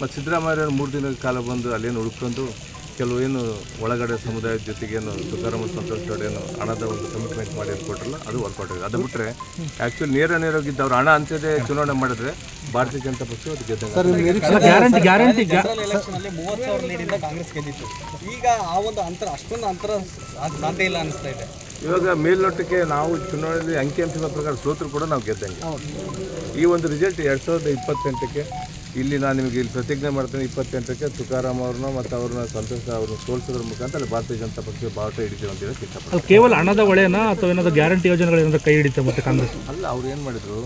ಮತ್ತು ಸಿದ್ದರಾಮಯ್ಯ ಮೂರು ದಿನದ ಕಾಲ ಬಂದು ಅಲ್ಲೇನು ಉಳ್ಕೊಂಡು ಕೆಲವು ಏನು ಒಳಗಡೆ ಸಮುದಾಯದ ಜೊತೆಗೆ ಏನು ತುಕಾರಾಮ ಸಂತೋಷ್ ಏನು ಹಣದ ಒಂದು ಕಮಿಟ್ಮೆಂಟ್ ಮಾಡಿ ಕೊಟ್ಟರಲ್ಲ ಅದು ವರ್ಕೌಟ್ ಆಗಿದೆ. ಅದು ಬಿಟ್ಟರೆ ಆ್ಯಕ್ಚುಲಿ ನೇರ ನೇರವಾಗಿದ್ದು ಅವ್ರು ಹಣ ಅಂತದೇ ಚುನಾವಣೆ ಮಾಡಿದ್ರೆ ಭಾರತೀಯ ಜನತಾ ಪಕ್ಷ ಅದು ಗೆದ್ದಂಗೆ ಗ್ಯಾರಂಟಿ ಗ್ಯಾರಂಟಿ ಜನರಲ್ ಎಲೆಕ್ಷನ್ ಅಲ್ಲಿ ಮೂವತ್ತು ಸಾವಿರ ಲೀಡಿಂದ ಕಾಂಗ್ರೆಸ್ ಗೆದ್ದಿತ್ತು. ಈಗ ಆ ಒಂದು ಅಂತರ ಅಷ್ಟೊಂದು ಅಂತರ ಸಾಧ್ಯ ಇಲ್ಲ ಅನಿಸ್ತಾ ಇದೆ. ಇವಾಗ ಮೇಲ್ನೋಟಕ್ಕೆ ನಾವು ಚುನಾವಣೆಯಲ್ಲಿ ಅಂಕಿಅಂಶಗಳ ಪ್ರಕಾರ ಸೋತರು ಕೂಡ ನಾವು ಗೆದ್ದಂಗೆ. ಈ ಒಂದು ರಿಸಲ್ಟ್ ಎರಡು ಸಾವಿರದ ಇಪ್ಪತ್ತೆಂಟಕ್ಕೆ ಇಲ್ಲಿ ನಾನು ನಿಮಗೆ ಇಲ್ಲಿ ಪ್ರತಿಜ್ಞೆ ಮಾಡ್ತೇನೆ ಇಪ್ಪತ್ತೆಂಟಕ್ಕೆ ತುಕಾರಾಮ್ ಅವ್ರನ್ನ ಮತ್ತು ಅವ್ರನ್ನ ಸಂತೋಷ ಅವ್ರನ್ನ ಸೋಲಿಸೋದ್ರ ಮುಖಾಂತರ ಭಾರತೀಯ ಜನತಾ ಪಕ್ಷ ಬಾವುಟ ಹಿಡಿತೀವಿ ಅಂತ ಹೇಳಿ ಇಷ್ಟಪಡ್ತೀನಿ ಕೇವಲ ಹಣದ ಒಳೆಯನ್ನ ಅಥವಾ ಏನಾದರೂ ಗ್ಯಾರಂಟಿ ಯೋಜನೆಗಳು ಏನಾದ್ರು ಕೈ ಹಿಡಿತೆ ಮತ್ತೆ ಕಾಂಗ್ರೆಸ್? ಅಲ್ಲ ಅವ್ರು ಏನು ಮಾಡಿದ್ರು?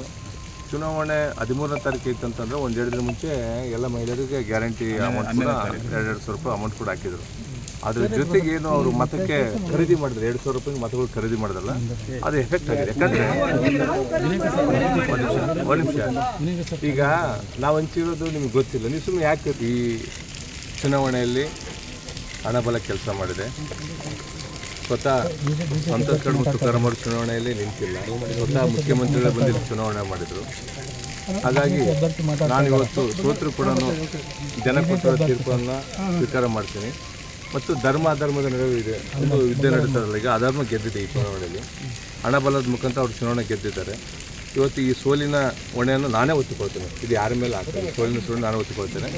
ಚುನಾವಣೆ ಹದಿಮೂರನೇ ತಾರೀಕು ಇತ್ತಂತಂದ್ರೆ ಒಂದು ಎರಡು ದಿನ ಮುಂಚೆ ಎಲ್ಲ ಮಹಿಳೆಯರಿಗೆ ಗ್ಯಾರಂಟಿ ಅಮೌಂಟ್ ಕೂಡ ಎರಡು ಸಾವಿರ ರೂಪಾಯಿ ಅಮೌಂಟ್ ಕೂಡ ಹಾಕಿದ್ರು. ಅದ್ರ ಜೊತೆಗೆ ಏನು ಅವರು ಮತಕ್ಕೆ ಖರೀದಿ ಮಾಡಿದ್ರೆ ಎರಡು ಸಾವಿರ ರೂಪಾಯಿ ಮತಗಳು ಖರೀದಿ ಮಾಡಿದಲ್ಲ ಅದು ಎಫೆಕ್ಟ್ ಆಗಿದೆ. ಯಾಕಂದ್ರೆ ಒಂದು ನಿಮಿಷ ಈಗ ನಾವು ಹಂಚಿರೋದು ನಿಮ್ಗೆ ಗೊತ್ತಿಲ್ಲ. ನೀವು ಸುಮ್ಮನೆ ಯಾಕೆ ಈ ಚುನಾವಣೆಯಲ್ಲಿ ಹಣಬಲ ಕೆಲಸ ಮಾಡಿದೆ? ಸ್ವತಃ ಸಂತೋಷ್ ಗಡ್ ಮತ್ತು ಕರಮರು ಚುನಾವಣೆಯಲ್ಲಿ ನಿಂತಿಲ್ಲ. ಸ್ವತಃ ಮುಖ್ಯಮಂತ್ರಿಗಳ ಬಂದಿದ್ದು ಚುನಾವಣೆ ಮಾಡಿದರು. ಹಾಗಾಗಿ ನಾನು ಇವತ್ತು ಸೋತರು ಕೂಡ ಜನ ಕೊಟ್ಟಿರೋ ತೀರ್ಪನ್ನು ಸ್ವೀಕಾರ ಮಾಡ್ತೀನಿ. ಮತ್ತು ಧರ್ಮ ಅಧರ್ಮದ ನಡುವೆ ಇದೆ. ಒಂದು ಯುದ್ಧ ನಡೀತಾರಲ್ಲ ಈಗ ಅಧರ್ಮ ಗೆದ್ದಿದೆ ಈ ಚುನಾವಣೆಯಲ್ಲಿ. ಹಣಬಲದ ಮುಖಾಂತರ ಅವರು ಚುನಾವಣೆ ಗೆದ್ದಿದ್ದಾರೆ. ಇವತ್ತು ಈ ಸೋಲಿನ ಹೊಣೆಯನ್ನು ನಾನೇ ಒತ್ತಿಕೊಳ್ತೇನೆ ಇದು ಯಾರ ಮೇಲೆ ಆಗ್ತದೆ? ಸೋಲಿನ ಸುಳ್ಳು ನಾನೇ ಒತ್ತಿಕೊಳ್ತೇನೆ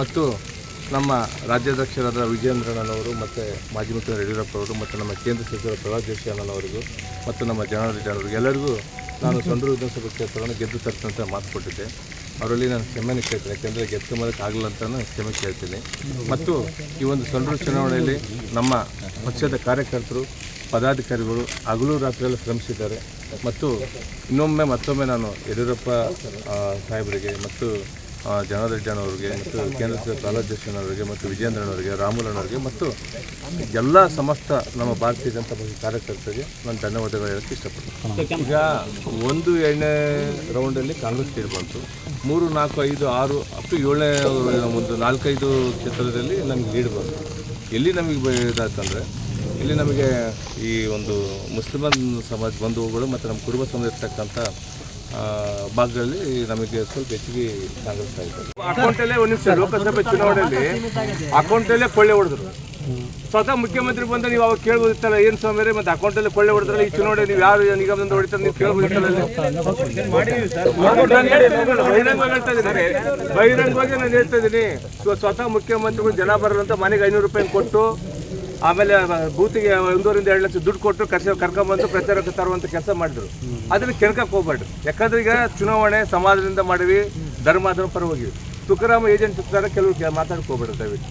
ಮತ್ತು ನಮ್ಮ ರಾಜ್ಯಾಧ್ಯಕ್ಷರಾದ ವಿಜಯೇಂದ್ರಣ್ಣನವರು ಮತ್ತು ಮಾಜಿ ಮುಖ್ಯಮಂತ್ರಿ ಯಡಿಯೂರಪ್ಪ ಅವರು ಮತ್ತು ನಮ್ಮ ಕೇಂದ್ರ ಸಚಿವ ಪ್ರಹ್ಲಾದ್ ಜೋಶಿ ಅಣ್ಣನವರಿಗೂ ಮತ್ತು ನಮ್ಮ ಜನಾರ್ದನ್ ಜನರಿಗೆ ಎಲ್ಲರಿಗೂ ನಾನು ಸಂಡೂರು ವಿಧಾನಸಭಾ ಕ್ಷೇತ್ರವನ್ನು ಗೆದ್ದು ತರ್ತಂತ ಮಾತು ಕೊಟ್ಟಿದ್ದೆ. ಅವರಲ್ಲಿ ನಾನು ಕ್ಷಮೆನೇ ಕೇಳ್ತೀನಿ, ಯಾಕೆಂದರೆ ಆಗಲ್ಲ ಅಂತ ನಾನು ಕ್ಷಮೆ ಕೇಳ್ತೀನಿ. ಮತ್ತು ಈ ಒಂದು ಸಂಡ್ರ ಚುನಾವಣೆಯಲ್ಲಿ ನಮ್ಮ ಪಕ್ಷದ ಕಾರ್ಯಕರ್ತರು, ಪದಾಧಿಕಾರಿಗಳು ಹಗಲು ರಾತ್ರಿಯಲ್ಲಿ ಶ್ರಮಿಸಿದ್ದಾರೆ. ಮತ್ತು ಇನ್ನೊಮ್ಮೆ ಮತ್ತೊಮ್ಮೆ ನಾನು ಯಡಿಯೂರಪ್ಪ ಸಾಹೇಬರಿಗೆ ಮತ್ತು ಆ, ಜನಾರ್ದನ್ ಅವರಿಗೆ ಮತ್ತು ಕೇಂದ್ರ ಅವರಿಗೆ ಮತ್ತು ವಿಜೇಂದ್ರನವರಿಗೆ ರಾಮುಲನವರಿಗೆ ಮತ್ತು ಎಲ್ಲ ಸಮಸ್ತ ನಮ್ಮ ಭಾರತೀಯ ಜನತಾ ಪಕ್ಷದ ಕಾರ್ಯಕರ್ತರಿಗೆ ನಾನು ಧನ್ಯವಾದಗಳು ಹೇಳಕ್ಕೆ ಇಷ್ಟಪಡ್ತೀನಿ. ಈಗ ಒಂದು ಎರಡನೇ ರೌಂಡಲ್ಲಿ ಕಾಂಗ್ರೆಸ್ ಲೀಡ್ ಬಂತು. ಮೂರು ನಾಲ್ಕು ಐದು ಆರು ಅಪ್ ಟು ಏಳನೇ ಒಂದು ನಾಲ್ಕೈದು ಕ್ಷೇತ್ರದಲ್ಲಿ ನಮಗೆ ಲೀಡ್ ಬಂತು. ಎಲ್ಲಿ ನಮಗೆ ಇದಾಯ್ತಂದರೆ ಇಲ್ಲಿ ನಮಗೆ ಈ ಒಂದು ಮುಸ್ಲಿಮನ್ ಸಮಾಜ ಬಂಧುಗಳು ಮತ್ತು ನಮ್ಮ ಕುರುಬ ಸಮಾಜ ಇರ್ತಕ್ಕಂಥ ಆ, ಭಾಗಗಳಲ್ಲಿ ನಮಗೆ ಸ್ವಲ್ಪ ಹೆಚ್ಚಿಗೆ ಕಾಂಗ್ರೆಸ್ ಆಯಿತು ಅಕೌಂಟಲ್ಲೇ ಒಂದು ನಿಮಿಷ ಲೋಕಸಭೆ ಚುನಾವಣೆಯಲ್ಲಿ ಅಕೌಂಟಲ್ಲೇ ಕೊಳ್ಳೆ ಹೊಡೆದ್ರು. ಸ್ವತಃ ಮುಖ್ಯಮಂತ್ರಿ ಬಂದ ನೀವು ಅವಾಗ ಕೇಳ್ಬೋದಿತ್ತಲ್ಲ ಏನು ಸ್ವಾಮಿ ಮತ್ತೆ ಅಕೌಂಟಲ್ಲೇ ಕೊಳ್ಳೆ ಹೊಡೆದ್ರಲ್ಲ ಈ ಚುನಾವಣೆ ನೀವು ಯಾರು ನಿಗಮದಿಂದ ಹೊಡಿತಾರೆ ನೀವು ಕೇಳ್ಬೋದಿತ್ತಲ್ಲ ಬಹಿರಂಗವಾಗಿ ಹೇಳ್ತಾ ಇದ್ದೀನಿ. ಬಹಿರಂಗವಾಗಿ ನಾನು ಹೇಳ್ತಾ ಇದ್ದೀನಿ ಸ್ವ- ಸ್ವತಃ ಮುಖ್ಯಮಂತ್ರಿಗಳು ಜನ ಬರಲ್ಲಂತ ಮನೆಗೆ ಐನೂರು ರೂಪಾಯಿ ಕೊಟ್ಟು ಆಮೇಲೆ ಬೂತಿಗೆ ಒಂದೂರಿಂದ ಎರಡು ಲಕ್ಷ ದುಡ್ಡು ಕೊಟ್ಟು ಕರ್ಸ ಕರ್ಕೊಂಬಂದು ಪ್ರಚಾರಕ್ಕೆ ತರುವಂತ ಕೆಲಸ ಮಾಡಿದ್ರು. ಅದನ್ನ ಕೆಣಕಕ್ಕೆ ಹೋಗ್ಬೇಡ್ರಿ. ಯಾಕಂದ್ರೆ ಈಗ ಚುನಾವಣೆ ಸಮಾಜದಿಂದ ಮಾಡಿವಿ ಧರ್ಮ ಪರವಾಗಿ ತುಕಾರಾಮ ಏಜೆಂಟ್ ತುಕಾರ ಕೆಲವರು ಮಾತಾಡಕ್ಕೆ ದಯವಿಟ್ಟು.